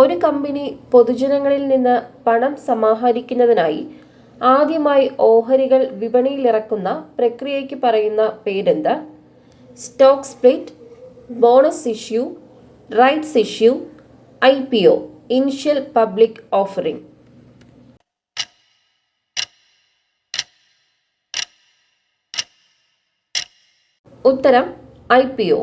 ഒരു കമ്പനി പൊതുജനങ്ങളിൽ നിന്ന് പണം സമാഹരിക്കുന്നതിനായി ആദ്യമായി ഓഹരികൾ വിപണിയിലിറക്കുന്ന പ്രക്രിയയ്ക്ക് പറയുന്ന പേരെന്ത്? Stock split bonus issue rights issue I P O initial public offering. ഉത്തരം ഐ പി ഒ.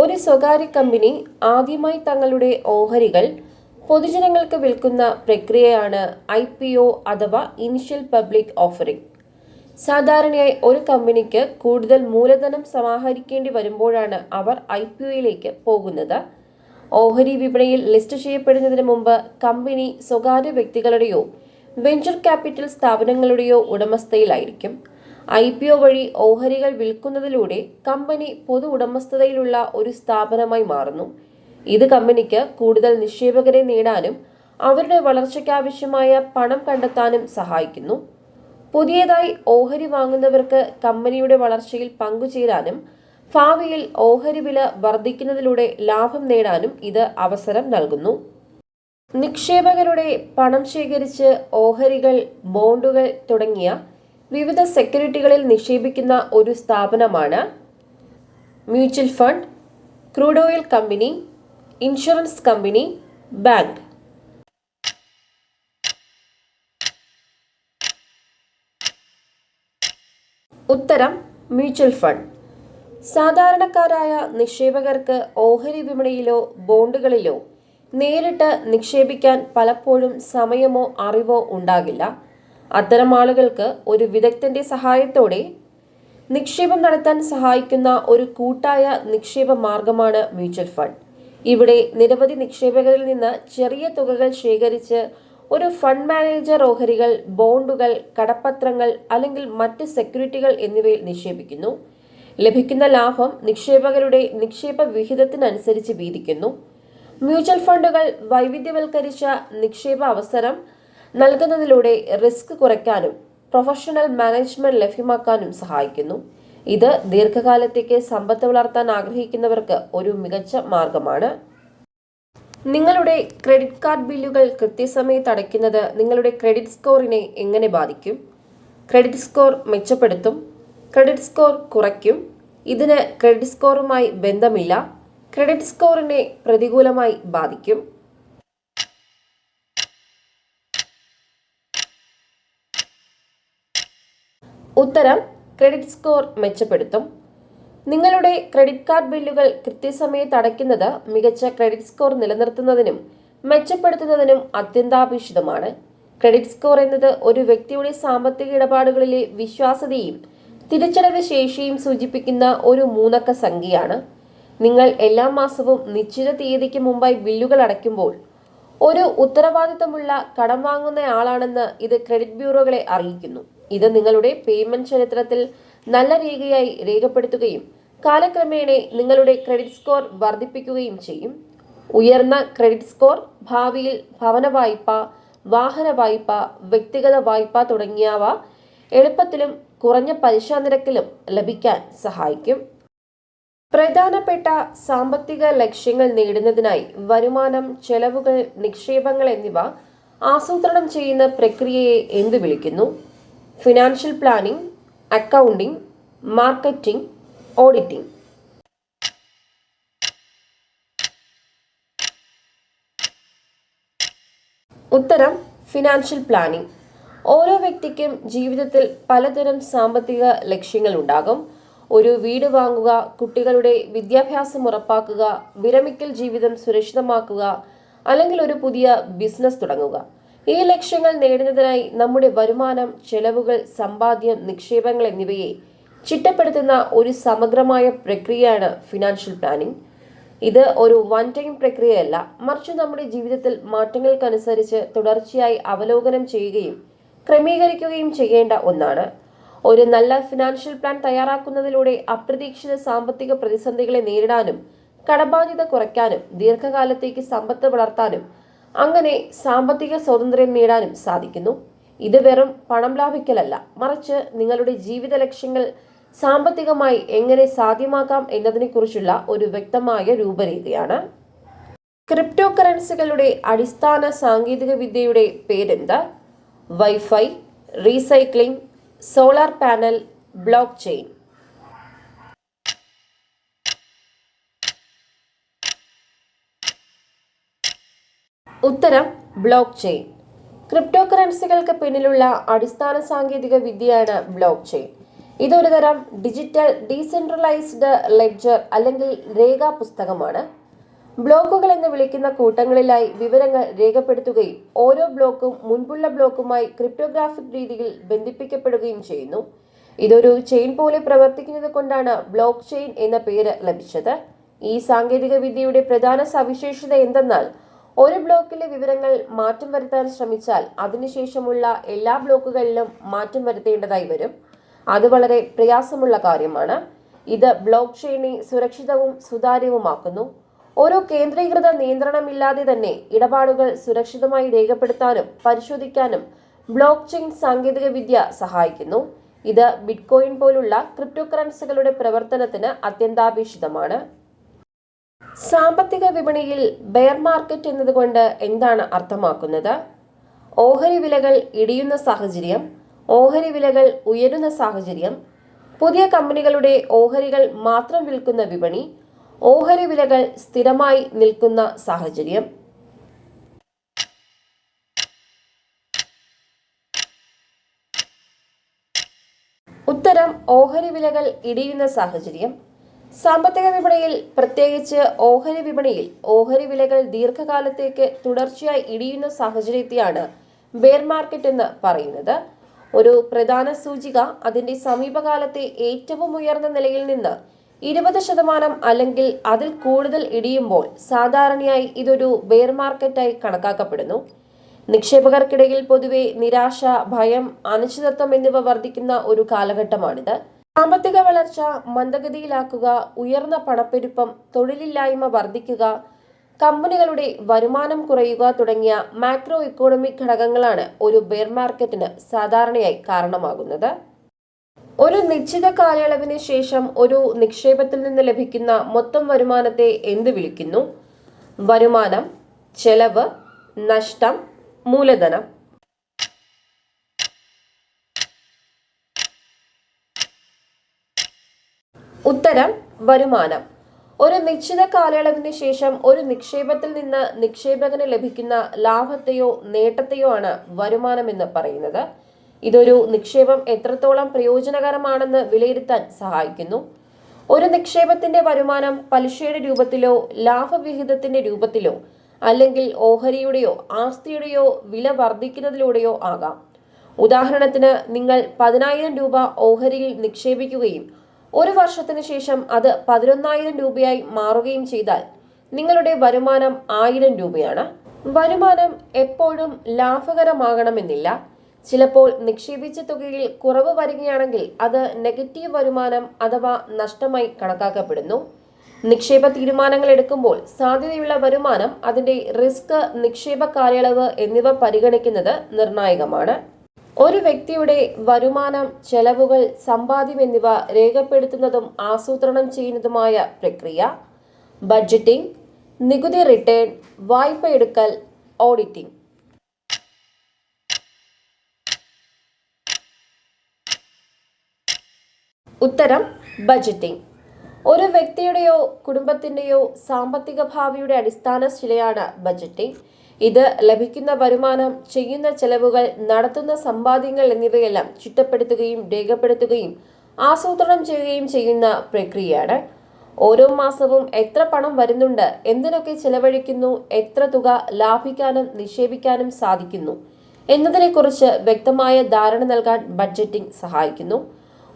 ഒരു സ്വകാര്യ കമ്പനി ആദ്യമായി തങ്ങളുടെ ഓഹരികൾ പൊതുജനങ്ങൾക്ക് വിൽക്കുന്ന പ്രക്രിയയാണ് ഐ പി ഒ അഥവാ ഇനിഷ്യൽ പബ്ലിക് ഓഫറിംഗ്. സാധാരണയായി ഒരു കമ്പനിക്ക് കൂടുതൽ മൂലധനം സമാഹരിക്കേണ്ടി വരുമ്പോഴാണ് അവർ ഐ പി ഒയിലേക്ക് പോകുന്നത്. ഓഹരി വിപണിയിൽ ലിസ്റ്റ് ചെയ്യപ്പെടുന്നതിന് മുമ്പ് കമ്പനി സ്വകാര്യ വ്യക്തികളുടെയോ വെഞ്ചർ ക്യാപിറ്റൽ സ്ഥാപനങ്ങളുടെയോ ഉടമസ്ഥയിലായിരിക്കും. ഐ പി ഒ വഴി ഓഹരികൾ വിൽക്കുന്നതിലൂടെ കമ്പനി പൊതു ഉടമസ്ഥതയിലുള്ള ഒരു സ്ഥാപനമായി മാറുന്നു. ഇത് കമ്പനിക്ക് കൂടുതൽ നിക്ഷേപകരെ നേടാനും അവരുടെ വളർച്ചയ്ക്കാവശ്യമായ പണം കണ്ടെത്താനും സഹായിക്കുന്നു. പുതിയതായി ഓഹരി വാങ്ങുന്നവർക്ക് കമ്പനിയുടെ വളർച്ചയിൽ പങ്കുചേരാനും ഭാവിയിൽ ഓഹരി വില വർദ്ധിക്കുന്നതിലൂടെ ലാഭം നേടാനും ഇത് അവസരം നൽകുന്നു. നിക്ഷേപകരുടെ പണം ശേഖരിച്ച് ഓഹരികൾ ബോണ്ടുകൾ തുടങ്ങിയ വിവിധ സെക്യൂരിറ്റികളിൽ നിക്ഷേപിക്കുന്ന ഒരു സ്ഥാപനമാണ് mutual fund crude oil company insurance company bank. ഉത്തരം മ്യൂച്വൽ ഫണ്ട്. സാധാരണക്കാരായ നിക്ഷേപകർക്ക് ഓഹരി വിപണിയിലോ ബോണ്ടുകളിലോ നേരിട്ട് നിക്ഷേപിക്കാൻ പലപ്പോഴും സമയമോ അറിവോ ഉണ്ടാകില്ല. അത്തരം ആളുകൾക്ക് ഒരു വിദഗ്ധന്റെ സഹായത്തോടെ നിക്ഷേപം നടത്താൻ സഹായിക്കുന്ന ഒരു കൂട്ടായ നിക്ഷേപ മാർഗമാണ് മ്യൂച്വൽ ഫണ്ട്. ഇവിടെ നിരവധി നിക്ഷേപകരിൽ നിന്ന് ചെറിയ തുകകൾ ശേഖരിച്ച് ഒരു ഫണ്ട് മാനേജർ ഓഹരികൾ ബോണ്ടുകൾ കടപ്പത്രങ്ങൾ അല്ലെങ്കിൽ മറ്റ് സെക്യൂരിറ്റികൾ എന്നിവയിൽ നിക്ഷേപിക്കുന്നു. ലഭിക്കുന്ന ലാഭം നിക്ഷേപകരുടെ നിക്ഷേപ വിഹിതത്തിനനുസരിച്ച് വീതിക്കുന്നു. മ്യൂച്വൽ ഫണ്ടുകൾ വൈവിധ്യവൽക്കരിച്ച നിക്ഷേപ അവസരം നൽകുന്നതിലൂടെ റിസ്ക് കുറയ്ക്കാനും പ്രൊഫഷണൽ മാനേജ്മെന്റ് ലഭ്യമാക്കാനും സഹായിക്കുന്നു. ഇത് ദീർഘകാലത്തേക്ക് സമ്പത്ത് വളർത്താൻ ആഗ്രഹിക്കുന്നവർക്ക് ഒരു മികച്ച മാർഗമാണ്. നിങ്ങളുടെ ക്രെഡിറ്റ് കാർഡ് ബില്ലുകൾ കൃത്യസമയത്ത് അടയ്ക്കുന്നത് നിങ്ങളുടെ ക്രെഡിറ്റ് സ്കോറിനെ എങ്ങനെ ബാധിക്കും? ക്രെഡിറ്റ് സ്കോർ മെച്ചപ്പെടുത്തും. ക്രെഡിറ്റ് സ്കോർ കുറയ്ക്കും. ഇതിന് ക്രെഡിറ്റ് സ്കോറുമായി ബന്ധമില്ല. ക്രെഡിറ്റ് സ്കോറിനെ പ്രതികൂലമായി ബാധിക്കും. ഉത്തരം ക്രെഡിറ്റ് സ്കോർ മെച്ചപ്പെടുത്തും. നിങ്ങളുടെ ക്രെഡിറ്റ് കാർഡ് ബില്ലുകൾ കൃത്യസമയത്ത് അടയ്ക്കുന്നത് മികച്ച ക്രെഡിറ്റ് സ്കോർ നിലനിർത്തുന്നതിനും മെച്ചപ്പെടുത്തുന്നതിനും അത്യന്താപേക്ഷിതമാണ്. ക്രെഡിറ്റ് സ്കോർ എന്നത് ഒരു വ്യക്തിയുടെ സാമ്പത്തിക ഇടപാടുകളിലെ വിശ്വാസതയും തിരിച്ചടവ് ശേഷിയും സൂചിപ്പിക്കുന്ന ഒരു മൂന്നക്ക സംഖ്യയാണ്. നിങ്ങൾ എല്ലാ മാസവും നിശ്ചിത തീയതിക്ക് മുമ്പായി ബില്ലുകൾ അടയ്ക്കുമ്പോൾ ഒരു ഉത്തരവാദിത്തമുള്ള കടം വാങ്ങുന്ന ആളാണെന്ന് ഇത് ക്രെഡിറ്റ് ബ്യൂറോകളെ അറിയിക്കുന്നു. ഇത് നിങ്ങളുടെ പേയ്മെന്റ് ചരിത്രത്തിൽ നല്ല രീതിയായി രേഖപ്പെടുത്തുകയും കാലക്രമേണ നിങ്ങളുടെ ക്രെഡിറ്റ് സ്കോർ വർദ്ധിപ്പിക്കുകയും ചെയ്യും. ഉയർന്ന ക്രെഡിറ്റ് സ്കോർ ഭാവിയിൽ ഭവന വായ്പ വാഹന വായ്പ വ്യക്തിഗത വായ്പ തുടങ്ങിയവ എളുപ്പത്തിലും കുറഞ്ഞ പലിശ നിരക്കിലും ലഭിക്കാൻ സഹായിക്കും. പ്രധാനപ്പെട്ട സാമ്പത്തിക ലക്ഷ്യങ്ങൾ നേടുന്നതിനായി വരുമാനം ചെലവുകൾ നിക്ഷേപങ്ങൾ എന്നിവ ആസൂത്രണം ചെയ്യുന്ന പ്രക്രിയയെ എന്തു വിളിക്കുന്നു. Financial planning accounting marketing auditing ഉത്തരം ഫിനാൻഷ്യൽ പ്ലാനിംഗ് ഓരോ വ്യക്തിക്കും ജീവിതത്തിൽ പലതരം സാമ്പത്തിക ലക്ഷ്യങ്ങൾ ഉണ്ടാകും ഒരു വീട് വാങ്ങുക കുട്ടികളുടെ വിദ്യാഭ്യാസം ഉറപ്പാക്കുക വിരമിക്കൽ ജീവിതം സുരക്ഷിതമാക്കുക അല്ലെങ്കിൽ ഒരു പുതിയ ബിസിനസ് തുടങ്ങുക. ഈ ലക്ഷ്യങ്ങൾ നേടുന്നതിനായി നമ്മുടെ വരുമാനം ചെലവുകൾ സമ്പാദ്യം നിക്ഷേപങ്ങൾ എന്നിവയെ ചിട്ടപ്പെടുത്തുന്ന ഒരു സമഗ്രമായ പ്രക്രിയയാണ് ഫിനാൻഷ്യൽ പ്ലാനിംഗ് ഇത് ഒരു വൺ ടൈം പ്രക്രിയയല്ല. മറിച്ച് നമ്മുടെ ജീവിതത്തിൽ മാറ്റങ്ങൾക്കനുസരിച്ച് തുടർച്ചയായി അവലോകനം ചെയ്യുകയും ക്രമീകരിക്കുകയും ചെയ്യേണ്ട ഒന്നാണ്. ഒരു നല്ല ഫിനാൻഷ്യൽ പ്ലാൻ തയ്യാറാക്കുന്നതിലൂടെ അപ്രതീക്ഷിത സാമ്പത്തിക പ്രതിസന്ധികളെ നേരിടാനും കടബാധ്യത കുറയ്ക്കാനും ദീർഘകാലത്തേക്ക് സമ്പത്ത് വളർത്താനും അങ്ങനെ സാമ്പത്തിക സ്വാതന്ത്ര്യം നേടാനും സാധിക്കുന്നു. ഇത് വെറും പണം ലാഭിക്കലല്ല മറിച്ച് നിങ്ങളുടെ ജീവിത ലക്ഷ്യങ്ങൾ സാമ്പത്തികമായി എങ്ങനെ സാധ്യമാക്കാം എന്നതിനെക്കുറിച്ചുള്ള ഒരു വ്യക്തമായ രൂപരേഖയാണ്. ക്രിപ്റ്റോ കറൻസികളുടെ അടിസ്ഥാന സാങ്കേതിക വിദ്യയുടെ പേരെന്ത്? Wifi recycling solar panel block chain. ഉത്തരം ബ്ലോക്ക് ചെയിൻ ക്രിപ്റ്റോ കറൻസികൾക്ക് പിന്നിലുള്ള അടിസ്ഥാന സാങ്കേതിക വിദ്യയാണ് ബ്ലോക്ക് ചെയിൻ ഇതൊരു തരം ഡിജിറ്റൽ ഡീസെൻട്രലൈസ്ഡ് ലെഡ്ജർ അല്ലെങ്കിൽ രേഖാ പുസ്തകമാണ് ബ്ലോക്കുകൾ എന്ന് വിളിക്കുന്ന കൂട്ടങ്ങളിലായി വിവരങ്ങൾ രേഖപ്പെടുത്തുകയും ഓരോ ബ്ലോക്കും മുൻപുള്ള ബ്ലോക്കുമായി ക്രിപ്റ്റോഗ്രാഫിക് രീതിയിൽ ബന്ധിപ്പിക്കപ്പെടുകയും ചെയ്യുന്നു. ഇതൊരു ചെയിൻ പോലെ പ്രവർത്തിക്കുന്നത് കൊണ്ടാണ് ബ്ലോക്ക് ചെയിൻ എന്ന പേര് ലഭിച്ചത്. ഈ സാങ്കേതിക വിദ്യയുടെ പ്രധാന സവിശേഷത എന്തെന്നാൽ ഒരു ബ്ലോക്കിലെ വിവരങ്ങൾ മാറ്റം വരുത്താൻ ശ്രമിച്ചാൽ അതിനുശേഷമുള്ള എല്ലാ ബ്ലോക്കുകളിലും മാറ്റം വരുത്തേണ്ടതായി വരും. അത് വളരെ പ്രയാസമുള്ള കാര്യമാണ്. ഇത് ബ്ലോക്ക് ചെയിനെ സുരക്ഷിതവും സുതാര്യവുമാക്കുന്നു. ഓരോ കേന്ദ്രീകൃത നിയന്ത്രണമില്ലാതെ തന്നെ ഇടപാടുകൾ സുരക്ഷിതമായി രേഖപ്പെടുത്താനും പരിശോധിക്കാനും ബ്ലോക്ക് ചെയിൻ സാങ്കേതികവിദ്യ സഹായിക്കുന്നു. ഇത് ബിറ്റ്കോയിൻ പോലുള്ള ക്രിപ്റ്റോ കറൻസികളുടെ പ്രവർത്തനത്തിന് അത്യന്താപേക്ഷിതമാണ്. സാമ്പത്തിക വിപണിയിൽ ബെയർ മാർക്കറ്റ് എന്നതുകൊണ്ട് എന്താണ് അർത്ഥമാക്കുന്നത്? ഓഹരി വിലകൾ ഇടിയുന്ന സാഹചര്യം ഓഹരി വിലകൾ ഉയരുന്ന സാഹചര്യം പുതിയ കമ്പനികളുടെ ഓഹരികൾ മാത്രം വിൽക്കുന്ന വിപണി ഓഹരി വിലകൾ സ്ഥിരമായി നിൽക്കുന്ന സാഹചര്യം. ഉത്തരം ഓഹരി വിലകൾ ഇടിയുന്ന സാഹചര്യം സാമ്പത്തിക വിപണിയിൽ പ്രത്യേകിച്ച് ഓഹരി വിപണിയിൽ ഓഹരി വിലകൾ ദീർഘകാലത്തേക്ക് തുടർച്ചയായി ഇടിയുന്ന സാഹചര്യത്തെയാണ് ബെയർ മാർക്കറ്റ് എന്ന് പറയുന്നത്. ഒരു പ്രധാന സൂചിക അതിന്റെ സമീപകാലത്തെ ഏറ്റവും ഉയർന്ന നിലയിൽ നിന്ന് ഇരുപത് ശതമാനം അല്ലെങ്കിൽ അതിൽ കൂടുതൽ ഇടിയുമ്പോൾ സാധാരണയായി ഇതൊരു ബെയർ മാർക്കറ്റായി കണക്കാക്കപ്പെടുന്നു. നിക്ഷേപകർക്കിടയിൽ പൊതുവെ നിരാശ ഭയം അനിശ്ചിതത്വം എന്നിവ വർദ്ധിക്കുന്ന ഒരു കാലഘട്ടമാണിത്. സാമ്പത്തിക വളർച്ച മന്ദഗതിയിലാക്കുക ഉയർന്ന പണപ്പെരുപ്പം തൊഴിലില്ലായ്മ വർദ്ധിക്കുക കമ്പനികളുടെ വരുമാനം കുറയുക തുടങ്ങിയ മാക്രോ ഇക്കോണമിക് ഘടകങ്ങളാണ് ഒരു ബെയർ മാർക്കറ്റിന് സാധാരണയായി കാരണമാകുന്നത്. ഒരു നിശ്ചിത കാലയളവിന് ശേഷം ഒരു നിക്ഷേപത്തിൽ നിന്ന് ലഭിക്കുന്ന മൊത്തം വരുമാനത്തെ എന്ത് വിളിക്കുന്നു? വരുമാനം ചെലവ് നഷ്ടം മൂലധനം. ഉത്തരം വരുമാനം. ഒരു നിശ്ചിത കാലയളവിന് ശേഷം ഒരു നിക്ഷേപത്തിൽ നിന്ന് നിക്ഷേപകന് ലഭിക്കുന്ന ലാഭത്തെയോ നേട്ടത്തെയോ ആണ് വരുമാനം എന്ന് പറയുന്നത്. ഇതൊരു നിക്ഷേപം എത്രത്തോളം പ്രയോജനകരമാണെന്ന് വിലയിരുത്താൻ സഹായിക്കുന്നു. ഒരു നിക്ഷേപത്തിന്റെ വരുമാനം പലിശയുടെ രൂപത്തിലോ ലാഭവിഹിതത്തിന്റെ രൂപത്തിലോ അല്ലെങ്കിൽ ഓഹരിയുടെയോ ആസ്തിയുടെയോ വില വർദ്ധിക്കുന്നതിലൂടെയോ ആകാം. ഉദാഹരണത്തിന് നിങ്ങൾ പതിനായിരം രൂപ ഓഹരിയിൽ നിക്ഷേപിക്കുകയും ഒരു വർഷത്തിന് ശേഷം അത് പതിനൊന്നായിരം രൂപയായി മാറുകയും ചെയ്താൽ നിങ്ങളുടെ വരുമാനം ആയിരം രൂപയാണ്. വരുമാനം എപ്പോഴും ലാഭകരമാകണമെന്നില്ല. ചിലപ്പോൾ നിക്ഷേപിച്ച തുകയിൽ കുറവ് വരികയാണെങ്കിൽ അത് നെഗറ്റീവ് വരുമാനം അഥവാ നഷ്ടമായി കണക്കാക്കപ്പെടുന്നു. നിക്ഷേപ തീരുമാനങ്ങൾ എടുക്കുമ്പോൾ സാധ്യതയുള്ള വരുമാനം അതിന്റെ റിസ്ക് നിക്ഷേപ കാലയളവ് എന്നിവ പരിഗണിക്കുന്നത് നിർണായകമാണ്. ഒരു വ്യക്തിയുടെ വരുമാനം ചെലവുകൾ സമ്പാദ്യം എന്നിവ രേഖപ്പെടുത്തുന്നതും ആസൂത്രണം ചെയ്യുന്നതുമായ പ്രക്രിയ ബഡ്ജറ്റിംഗ് നികുതി റിട്ടേൺ വായ്പ എടുക്കൽ ഓഡിറ്റിംഗ് ഉത്തരം ബജറ്റിംഗ് ഒരു വ്യക്തിയുടെയോ കുടുംബത്തിന്റെയോ സാമ്പത്തിക ഭാവിയുടെ അടിസ്ഥാന ശിലയാണ് ബജറ്റിംഗ് ഇത് ലഭിക്കുന്ന വരുമാനം ചെയ്യുന്ന ചെലവുകൾ നടത്തുന്ന സമ്പാദ്യങ്ങൾ എന്നിവയെല്ലാം ചിട്ടപ്പെടുത്തുകയും രേഖപ്പെടുത്തുകയും ആസൂത്രണം ചെയ്യുകയും ചെയ്യുന്ന പ്രക്രിയയാണ്. ഓരോ മാസവും എത്ര പണം വരുന്നുണ്ട് എന്തിനൊക്കെ ചെലവഴിക്കുന്നു എത്ര തുക ലാഭിക്കാനും നിക്ഷേപിക്കാനും സാധിക്കുന്നു എന്നതിനെക്കുറിച്ച് വ്യക്തമായ ധാരണ നൽകാൻ ബഡ്ജറ്റിംഗ് സഹായിക്കുന്നു.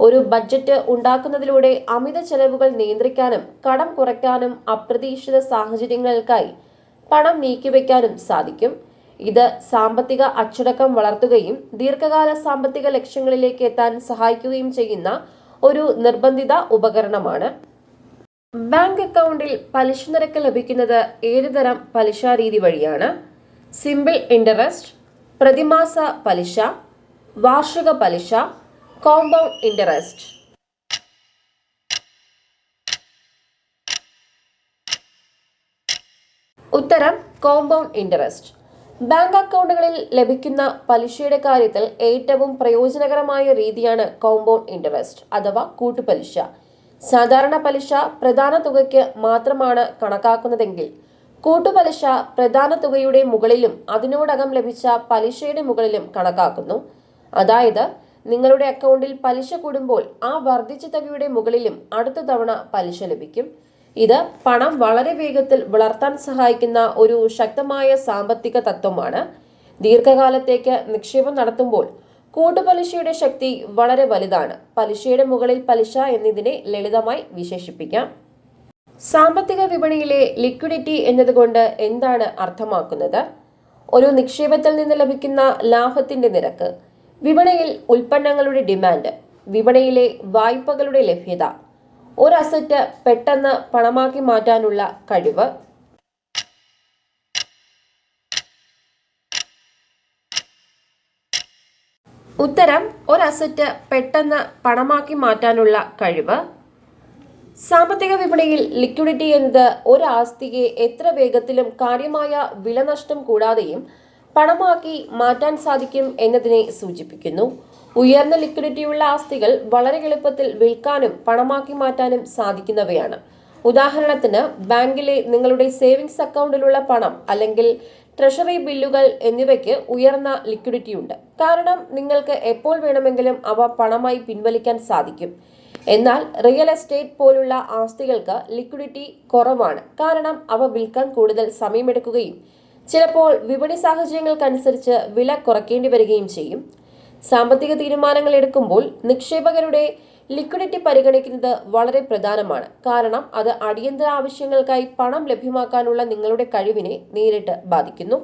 ഒരു ബഡ്ജറ്റ് ഉണ്ടാക്കുന്നതിലൂടെ അമിത ചെലവുകൾ നിയന്ത്രിക്കാനും കടം കുറയ്ക്കാനും അപ്രതീക്ഷിത സാഹചര്യങ്ങൾക്കായി പണം നീക്കിവെക്കാനും സാധിക്കും. ഇത് സാമ്പത്തിക അച്ചടക്കം വളർത്തുകയും ദീർഘകാല സാമ്പത്തിക ലക്ഷ്യങ്ങളിലേക്ക് എത്താൻ സഹായിക്കുകയും ചെയ്യുന്ന ഒരു നിർബന്ധിത ഉപകരണമാണ്. ബാങ്ക് അക്കൗണ്ടിൽ പലിശ നിരക്ക് ലഭിക്കുന്നത് ഏതുതരം പലിശ രീതി വഴിയാണ്. സിമ്പിൾ ഇൻട്രസ്റ്റ് പ്രതിമാസ പലിശ വാർഷിക പലിശ കോമ്പൗണ്ട് ഇൻട്രസ്റ്റ് ഉത്തരം കോമ്പൗണ്ട് ഇൻട്രസ്റ്റ് ബാങ്ക് അക്കൗണ്ടുകളിൽ ലഭിക്കുന്ന പലിശയുടെ കാര്യത്തിൽ ഏറ്റവും പ്രയോജനകരമായ രീതിയാണ് കോമ്പൗണ്ട് ഇൻട്രസ്റ്റ് അഥവാ കൂട്ടുപലിശ. സാധാരണ പലിശ പ്രധാന തുകയ്ക്ക് മാത്രമാണ് കണക്കാക്കുന്നതെങ്കിൽ കൂട്ടുപലിശ പ്രധാന തുകയുടെ മുകളിലും അതിനോടകം ലഭിച്ച പലിശയുടെ മുകളിലും കണക്കാക്കുന്നു. അതായത് നിങ്ങളുടെ അക്കൗണ്ടിൽ പലിശ കൂടുമ്പോൾ ആ വർദ്ധിച്ച തുകയുടെ മുകളിലും അടുത്ത തവണ പലിശ ലഭിക്കും. ഇത് പണം വളരെ വേഗത്തിൽ വളർത്താൻ സഹായിക്കുന്ന ഒരു ശക്തമായ സാമ്പത്തിക തത്വമാണ്. ദീർഘകാലത്തേക്ക് നിക്ഷേപം നടത്തുമ്പോൾ കൂട്ടുപലിശയുടെ ശക്തി വളരെ വലുതാണ്. പലിശയുടെ മുകളിൽ പലിശ എന്നിതിനെ ലളിതമായി വിശേഷിപ്പിക്കാം. സാമ്പത്തിക വിപണിയിലെ ലിക്വിഡിറ്റി എന്നതുകൊണ്ട് എന്താണ് അർത്ഥമാക്കുന്നത്? ഒരു നിക്ഷേപത്തിൽ നിന്ന് ലഭിക്കുന്ന ലാഭത്തിന്റെ നിരക്ക് വിപണിയിൽ ഉൽപ്പന്നങ്ങളുടെ ഡിമാൻഡ് വിപണിയിലെ വായ്പകളുടെ ലഭ്യത ഒരു അസറ്റ് പെട്ടെന്ന് പണമാക്കി മാറ്റാനുള്ള കഴിവ്. ഉത്തരം ഒരു അസറ്റ് പെട്ടെന്ന് പണമാക്കി മാറ്റാനുള്ള കഴിവ്. സാമ്പത്തിക വിപണിയിൽ ലിക്വിഡിറ്റി എന്നത് ഒരു ആസ്തിയെ എത്ര വേഗത്തിലും കാര്യമായ വിലനഷ്ടം കൂടാതെയും പണമാക്കി മാറ്റാൻ സാധിക്കും എന്നതിനെ സൂചിപ്പിക്കുന്നു. ഉയർന്ന ലിക്വിഡിറ്റിയുള്ള ആസ്തികൾ വളരെ എളുപ്പത്തിൽ വിൽക്കാനും പണമാക്കി മാറ്റാനും സാധിക്കുന്നവയാണ്. ഉദാഹരണത്തിന് ബാങ്കിലെ നിങ്ങളുടെ സേവിങ്സ് അക്കൗണ്ടിലുള്ള പണം അല്ലെങ്കിൽ ട്രഷറി ബില്ലുകൾ എന്നിവയ്ക്ക് ഉയർന്ന ലിക്വിഡിറ്റി ഉണ്ട് കാരണം നിങ്ങൾക്ക് എപ്പോൾ വേണമെങ്കിലും അവ പണമായി പിൻവലിക്കാൻ സാധിക്കും. എന്നാൽ റിയൽ എസ്റ്റേറ്റ് പോലുള്ള ആസ്തികൾക്ക് ലിക്വിഡിറ്റി കുറവാണ്. കാരണം അവ വിൽക്കാൻ കൂടുതൽ സമയമെടുക്കുകയും ചിലപ്പോൾ വിപണി സാഹചര്യങ്ങൾക്കനുസരിച്ച് വില കുറയ്ക്കേണ്ടി വരികയും ചെയ്യും. സാമ്പത്തിക തീരുമാനങ്ങൾ എടുക്കുമ്പോൾ നിക്ഷേപകരുടെ ലിക്വിഡിറ്റി പരിഗണിക്കുന്നത് വളരെ പ്രധാനമാണ്. കാരണം അത് അടിയന്തര ആവശ്യങ്ങൾക്കായി പണം ലഭ്യമാക്കാനുള്ള നിങ്ങളുടെ കഴിവിനെ നേരിട്ട് ബാധിക്കുന്നു.